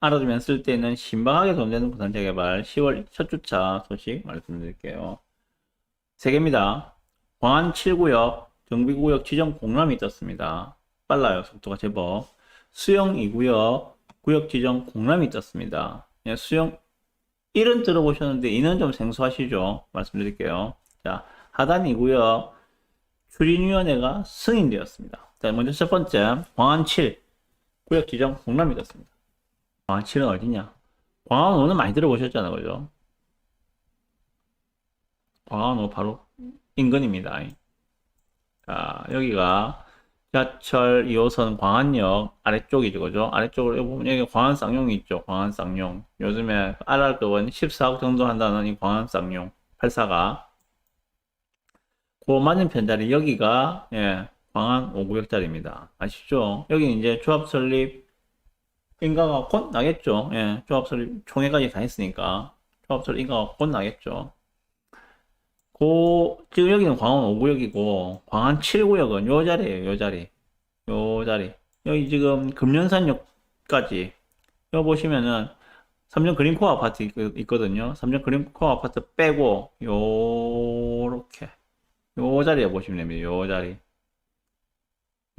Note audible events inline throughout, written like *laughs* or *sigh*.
알아두면 쓸 때는 신박하게 도움되는 부산 재개발 10월 첫 주차 소식 말씀드릴게요. 세 개입니다. 광안 7구역 정비구역 지정 공람이 떴습니다. 빨라요. 속도가 제법. 수영 2구역 구역 지정 공람이 떴습니다. 예, 수영 1은 들어보셨는데 2는 좀 생소하시죠? 말씀드릴게요. 자, 하단 2구역 추진위원회가 승인되었습니다. 자, 먼저 첫 번째 광안 7 구역 지정 공람이 떴습니다. 광안 7은 어디냐? 광안 5는 많이 들어보셨잖아요. 그죠? 5 바로 인근입니다. 자, 여기가 지하철 2호선 광안역 아래쪽이죠. 그죠? 아래쪽으로 보면 여기 광안 쌍용이 있죠. 광안 쌍용. 요즘에 RR급은 14억 정도 한다는 이 광안 쌍용 84가 그 맞은편 자리 여기가 예, 광안 5구역짜리입니다. 아시죠? 여기 이제 조합 설립 인가가 곧 나겠죠. 예, 조합 설립 총회까지 다 했으니까 조합 설립 인가가 곧 나겠죠. 고, 지금 여기는 광안 5구역이고, 광안 7구역은 요 자리에요, 요 자리. 요 자리. 여기 지금 금년산역까지. 여기 보시면은, 삼성 그린코어 아파트 있- 있거든요. 삼성 그린코어 아파트 빼고, 요렇게. 요 자리에 보시면 됩니다, 요 자리.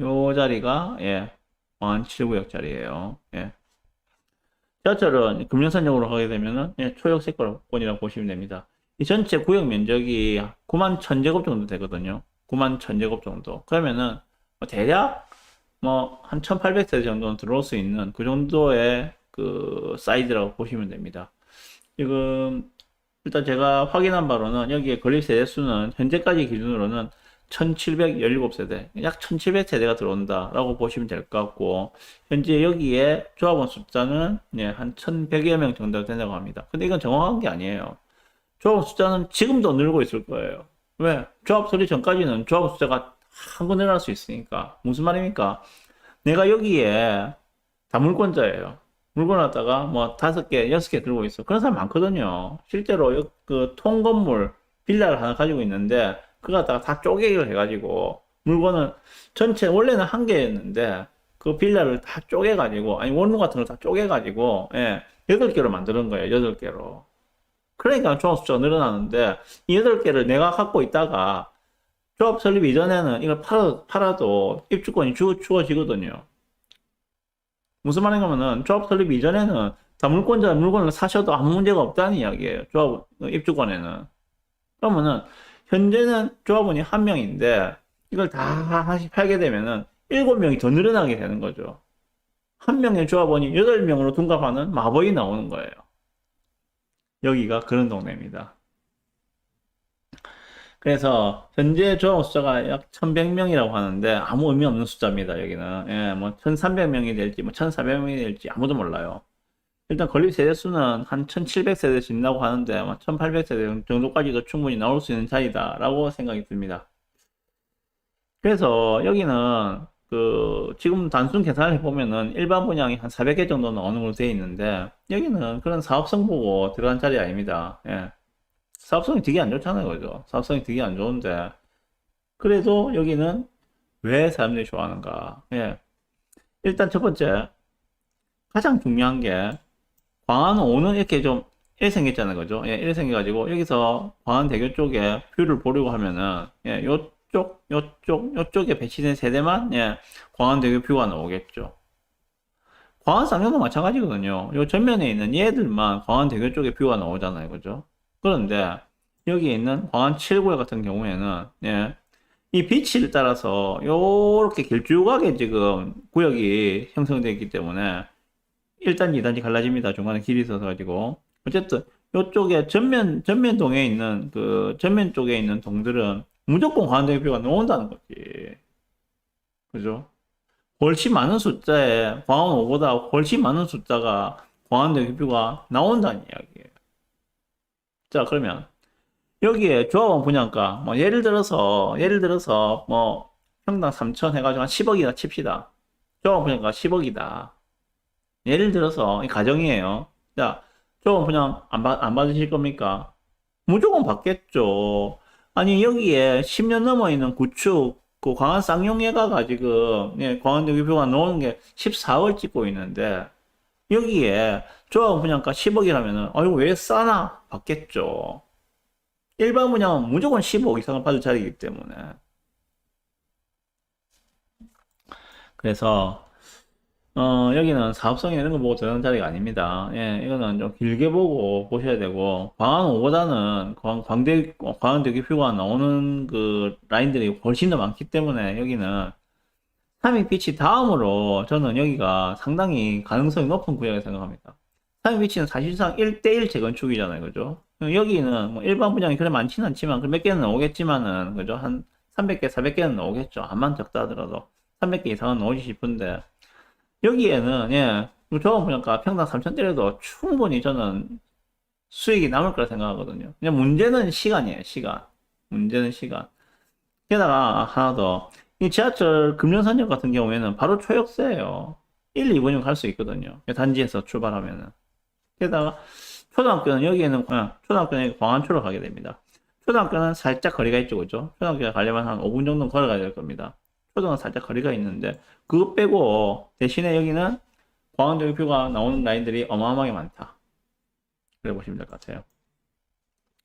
요 자리가, 예, 광안 7구역 자리에요. 예. 지하철은 금년산역으로 가게 되면은, 예, 초역세권이라고 보시면 됩니다. 이 전체 구역 면적이 9만 1000제곱 정도 되거든요. 9만 1000제곱 정도. 그러면은 뭐 대략 뭐 한 1800세대 정도는 들어올 수 있는 그 정도의 그 사이즈라고 보시면 됩니다. 지금 일단 제가 확인한 바로는 여기에 건립 세대 수는 현재까지 기준으로는 1717세대, 약 1700세대가 들어온다라고 보시면 될 것 같고, 현재 여기에 조합원 숫자는 예, 한 1100여 명 정도 된다고 합니다. 근데 이건 정확한 게 아니에요. 조합 숫자는 지금도 늘고 있을 거예요. 왜? 조합 설립 전까지는 조합 숫자가 한번 늘어날 수 있으니까. 무슨 말입니까? 내가 여기에 다 물권자예요. 물건 갖다가 뭐 다섯 개, 여섯 개 들고 있어. 그런 사람 많거든요. 실제로 여- 그 통건물, 빌라를 하나 가지고 있는데, 그거 갖다가 다 쪼개기를 해가지고, 물건을 전체, 원래는 한 개였는데, 그 빌라를 다 쪼개가지고, 아니, 원룸 같은 걸 다 쪼개가지고, 예, 여덟 개로 만드는 거예요. 여덟 개로. 그러니까 조합 숫자가 늘어나는데 이 여덟 개를 내가 갖고 있다가 조합 설립 이전에는 이걸 팔아, 팔아도 입주권이 주, 주어지거든요. 무슨 말인가면은 조합 설립 이전에는 다 물권자 물건을 사셔도 아무 문제가 없다는 이야기예요. 조합 어, 입주권에는. 그러면은 현재는 조합원이 한 명인데 이걸 다 하나씩 팔게 되면은 일곱 명이 더 늘어나게 되는 거죠. 한 명의 조합원이 여덟 명으로 둔갑하는 마법이 나오는 거예요. 여기가 그런 동네입니다. 그래서 현재 조합 숫자가 약 1100명이라고 하는데 아무 의미 없는 숫자입니다. 여기는 예, 뭐 1300명이 될지 뭐 1400명이 될지 아무도 몰라요. 일단 건립 세대 수는 한 1700세대 진다고 하는데 뭐 1800세대 정도까지도 충분히 나올 수 있는 자리다라고 생각이 듭니다. 그래서 여기는 그 지금 단순 계산을 해보면은 일반 분양이 한 400개 정도 나오는 걸로 되어 있는데 여기는 그런 사업성 보고 들어간 자리 아닙니다. 예. 사업성이 되게 안 좋잖아요, 그죠? 사업성이 되게 안 좋은데 그래도 여기는 왜 사람들이 좋아하는가? 예. 일단 첫 번째 가장 중요한 게 광안 5는 이렇게 좀 이렇게 생겼잖아요, 그죠? 예, 이렇게 생겨가지고 여기서 광안대교 쪽에 뷰를 보려고 하면은 예, 요쪽, 요쪽, 요쪽에 배치된 세대만 예, 광안대교 뷰가 나오겠죠. 광안 쌍용도 마찬가지거든요. 요 전면에 있는 얘들만 광안대교 쪽에 뷰가 나오잖아요, 그죠? 그런데 여기에 있는 광안 7구역 같은 경우에는 예, 이 비치를 따라서 요렇게 길쭉하게 지금 구역이 형성되어 있기 때문에 1단지, 2단지 갈라집니다. 중간에 길이 있어서 가지고. 어쨌든 요쪽에 전면 전면 동에 있는 그 전면 쪽에 있는 동들은 무조건 광안대교가 나온다는 거지. 그죠? 훨씬 많은 숫자에 광안 5보다 훨씬 많은 숫자가 광안대교가 나온다는 이야기예요. 자, 그러면 여기에 조합원 분양가 뭐 예를 들어서 예를 들어서 뭐 평당 3천 해가지고 한 10억이나 칩시다. 조합원 분양가 10억이다. 예를 들어서 이 가정이에요. 자, 조합원 분양 안, 받, 안 받으실 겁니까? 무조건 받겠죠. 아니 여기에 10년 넘어 있는 구축 그 광안 쌍용예가가 지금 예, 광안대교표가 나오는 게 14월 찍고 있는데 여기에 조합 분양가 10억이라면은, 아, 이거 왜 싸나? 받겠죠. 일반 분양은 무조건 15억 이상을 받을 자리이기 때문에. 그래서, 어, 여기는 사업성이 이런 거 보고 들어가는 자리가 아닙니다. 예, 이거는 좀 길게 보고 보셔야 되고, 광안 5보다는 광, 광대, 광안대교 뷰가 나오는 그 라인들이 훨씬 더 많기 때문에 여기는 3위 피치 다음으로 저는 여기가 상당히 가능성이 높은 구역이라고 생각합니다. 3위 피치는 사실상 1대1 재건축이잖아요. 그죠? 여기는 뭐 일반 분양이 그래 많지는 않지만 몇 개는 나오겠지만은, 그죠? 한 300개, 400개는 나오겠죠. 암만 적다 하더라도. 300개 이상은 나오지 싶은데, 여기에는, 예, 조합 분양가 평당 3천대라도 충분히 저는 수익이 남을 거라 생각하거든요. 그냥 문제는 시간이에요, 시간. 문제는 시간. 게다가 하나 더. 이 지하철 금년산역 같은 경우에는 바로 초역세예요. 1, 2분이면 갈 수 있거든요. 단지에서 출발하면은. 게다가 초등학교는 여기에는 아, 초등학교는 광안초로 가게 됩니다. 초등학교는 살짝 거리가 있죠, 그죠? 초등학교에 가려면 한 5분 정도 걸어가야 될 겁니다. 초등은 살짝 거리가 있는데 그거 빼고 대신에 여기는 광안대교 뷰가 나오는 라인들이 어마어마하게 많다. 그래 보시면 될 것 같아요.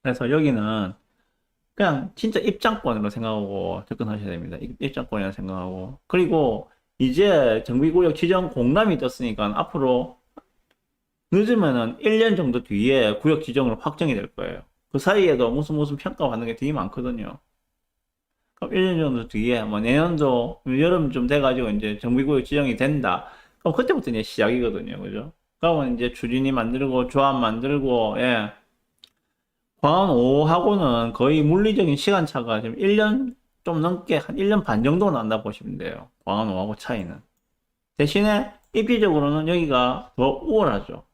그래서 여기는 그냥 진짜 입장권으로 생각하고 접근하셔야 됩니다. 입- 입장권이라 생각하고 그리고 이제 정비구역 지정 공람이 떴으니까 앞으로 늦으면은 1년 정도 뒤에 구역 지정으로 확정이 될 거예요. 그 사이에도 무슨 무슨 평가 받는 게 되게 많거든요. 그럼 1년 정도 뒤에 뭐 내년도 여름 좀 돼가지고 이제 정비구역 지정이 된다. 그럼 그때부터 이제 시작이거든요. 그죠? 그러면 이제 추진이 만들고 조합 만들고 예. 광안 5하고는 거의 물리적인 시간차가 지금 1년 좀 넘게 한 1년 반 정도 난다 보시면 돼요. 광안 5하고 차이는. 대신에 입지적으로는 여기가 더 우월하죠.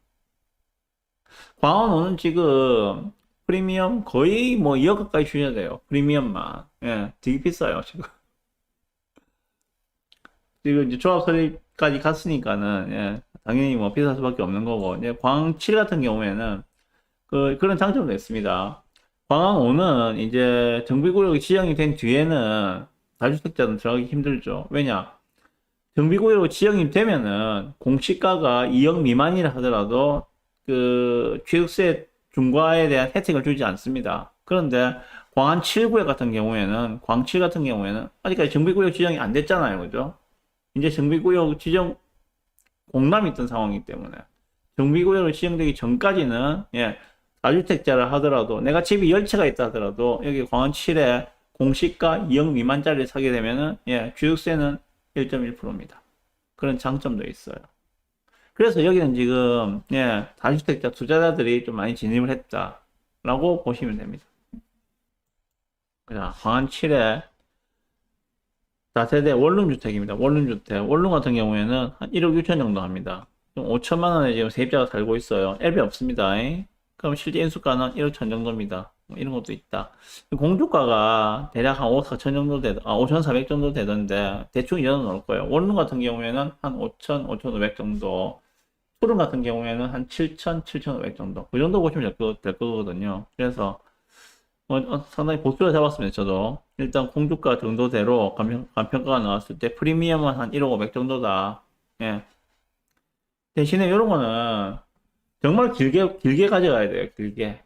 광안 5는 지금 프리미엄 거의 뭐 2억 가까이 주셔야 돼요. 프리미엄만. 예, 되게 비싸요, 지금. *laughs* 지금 이제 조합 설립까지 갔으니까는, 예, 당연히 뭐 비쌀 수밖에 없는 거고, 이제 광7 같은 경우에는 그, 그런 장점도 있습니다. 광안 5는 이제 정비구역이 지정이 된 뒤에는 다주택자는 들어가기 힘들죠. 왜냐? 정비구역으로 지정이 되면은 공시가가 2억 미만이라 하더라도 그 취득세 중과에 대한 혜택을 주지 않습니다. 그런데 광안 7구역 같은 경우에는 광7 같은 경우에는 아직까지 정비구역 지정이 안 됐잖아요. 그죠? 이제 정비구역 지정 공람이 있던 상황이기 때문에 정비구역으로 지정되기 전까지는 예, 다주택자를 하더라도 내가 집이 10채가 있다 하더라도 여기 광안 7에 공시가 2억 미만짜리를 사게 되면은 예, 취득세는 1.1%입니다. 그런 장점도 있어요. 그래서 여기는 지금 예, 다주택자 투자자들이 좀 많이 진입을 했다라고 보시면 됩니다. 자, 광안 7에 다세대 원룸 주택입니다. 원룸 주택. 원룸 같은 경우에는 한 1억 6천 정도 합니다. 5천만 원에 지금 세입자가 살고 있어요. 앱이 없습니다. 그럼 실제 인수가는 1억 천 정도입니다. 뭐 이런 것도 있다. 공주가가 대략 한 5, 4천 정도 되, 아, 5,400 정도 되던데, 대충 이 정도 나올 거예요. 원룸 같은 경우에는 한 5천, 5,500 정도. 투룸 같은 경우에는 한 7천, 7,500 정도. 그 정도 보시면 될, 거, 될 거거든요. 그래서, 어, 어, 상당히 보수를 잡았습니다. 저도. 일단 공주가 정도대로 간평, 간평가가 나왔을 때 프리미엄은 한 1억 500 정도다. 예. 대신에 이런 거는 정말 길게, 길게 가져가야 돼요. 길게.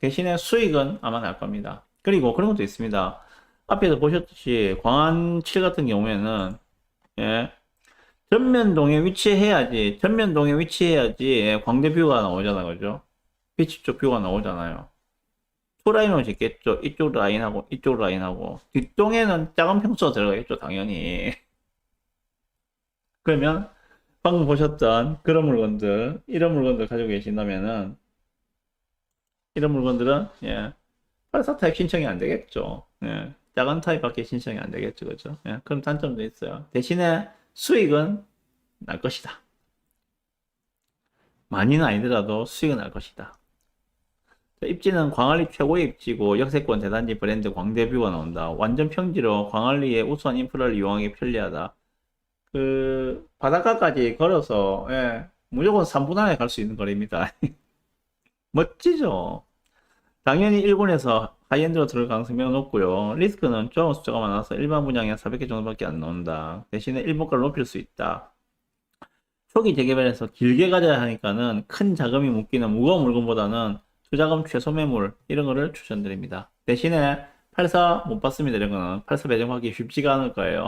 대신에 수익은 아마 날 겁니다. 그리고 그런 것도 있습니다. 앞에서 보셨듯이 광안 7 같은 경우에는 예, 전면동에 위치해야지 전면동에 위치해야지 예, 광대뷰가 나오잖아요. 그죠? 빛이 쪽 뷰가 나오잖아요. 투라인으로 짓겠죠. 이쪽 라인하고 이쪽 라인하고 뒷동에는 작은 평수가 들어가겠죠. 당연히. *laughs* 그러면 방금 보셨던 그런 물건들 이런 물건들 가지고 계신다면은 이런 물건들은 예, 84 타입 신청이 안 되겠죠. 예, 작은 타입밖에 신청이 안 되겠죠, 그죠? 예, 그런 단점도 있어요. 대신에 수익은 날 것이다. 많이는 아니더라도 수익은 날 것이다. 자, 입지는 광안리 최고의 입지고 역세권 대단지 브랜드 광대뷰가 나온다. 완전 평지로 광안리의 우수한 인프라를 이용하기 편리하다. 그 바닷가까지 걸어서 예, 무조건 3분 안에 갈 수 있는 거리입니다. *laughs* 멋지죠? 당연히 일본에서 하이엔드로 들어갈 가능성이 매우 높고요. 리스크는 조합 숫자가 많아서 일반 분양에 400개 정도밖에 안 나온다. 대신에 일본가를 높일 수 있다. 초기 재개발에서 길게 가져야 하니까는 큰 자금이 묶이는 무거운 물건보다는 투자금 최소 매물 이런 거를 추천드립니다. 대신에 84못 받습니다. 이런 거는 84 배정하기 쉽지가 않을 거예요.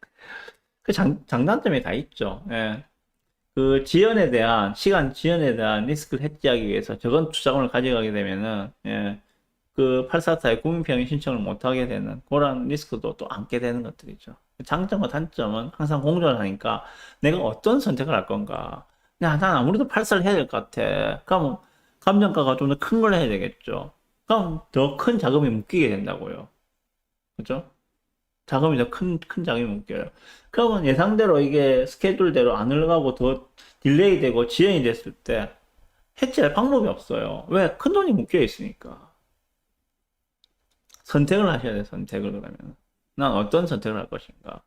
*laughs* 그 장, 장단점이 다 있죠. 예. 그 지연에 대한 시간 지연에 대한 리스크를 해지하기 위해서 적은 투자금을 가져가게 되면은 예. 그 844의 국민평의 신청을 못하게 되는 그런 리스크도 또 안게 되는 것들이죠. 장점과 단점은 항상 공존을 하니까 내가 어떤 선택을 할 건가. 야, 난 아무래도 84를 해야 될 것 같아. 그러면 감정가가 좀 더 큰 걸 해야 되겠죠. 그럼 더 큰 자금이 묶이게 된다고요. 그죠? 자금이 더 큰, 큰 자금이 묶여요. 그러면 예상대로 이게 스케줄대로 안 흘러가고 더 딜레이 되고 지연이 됐을 때 해체할 방법이 없어요. 왜? 큰 돈이 묶여 있으니까. 선택을 하셔야 돼요, 선택을 그러면. 난 어떤 선택을 할 것인가.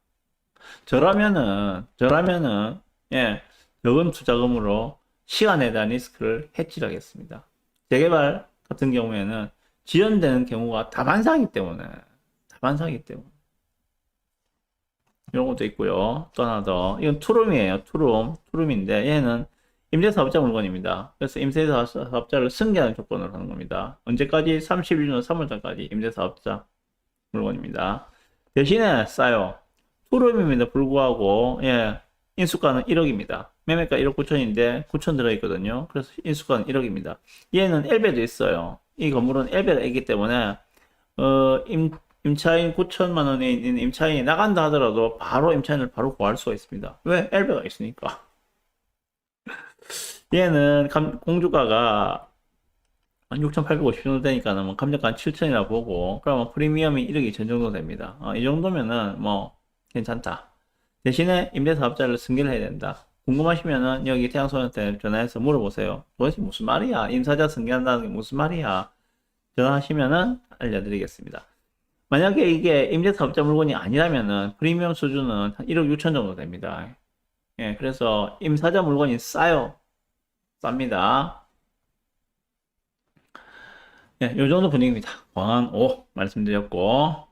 저라면은, 저라면은, 예, 적은 투자금으로 시간에 대한 리스크를 해치를 하겠습니다. 재개발 같은 경우에는 지연되는 경우가 다반사이기 때문에, 다반사이기 때문에. 이런 것도 있고요. 또 하나 더. 이건 투룸이에요. 투룸. 투룸인데, 얘는 임대사업자 물건입니다. 그래서 임대사업자를 승계하는 조건으로 하는 겁니다. 언제까지? 31년 3월달까지 임대사업자 물건입니다. 대신에 싸요. 투룸임에도 불구하고, 예, 인수가는 1억입니다. 매매가 1억 9천인데 9천 들어있거든요. 그래서 인수가는 1억입니다. 얘는 엘베도 있어요. 이 건물은 엘베가 있기 때문에, 어, 임, 임차인 9천만 원에 있는 임차인이 나간다 하더라도 바로 임차인을 바로 구할 수가 있습니다. 왜? 엘베가 있으니까. *laughs* 얘는 감- 공주가가 6,850 정도 되니까는 뭐 감정가 한 7천이라 보고 그러면 프리미엄이 1억 2천 정도 됩니다. 어, 이 정도면은 뭐 괜찮다. 대신에 임대사업자를 승계를 해야 된다. 궁금하시면은 여기 태양소년한테 전화해서 물어보세요. 도대체 무슨 말이야? 임사자 승계한다는 게 무슨 말이야? 전화하시면은 알려드리겠습니다. 만약에 이게 임대사업자 물건이 아니라면은 프리미엄 수준은 한 1억 6천 정도 됩니다. 예, 그래서 임사자 물건이 싸요. 쌉니다. 예, 요 정도 분위기입니다. 광안 5 말씀드렸고,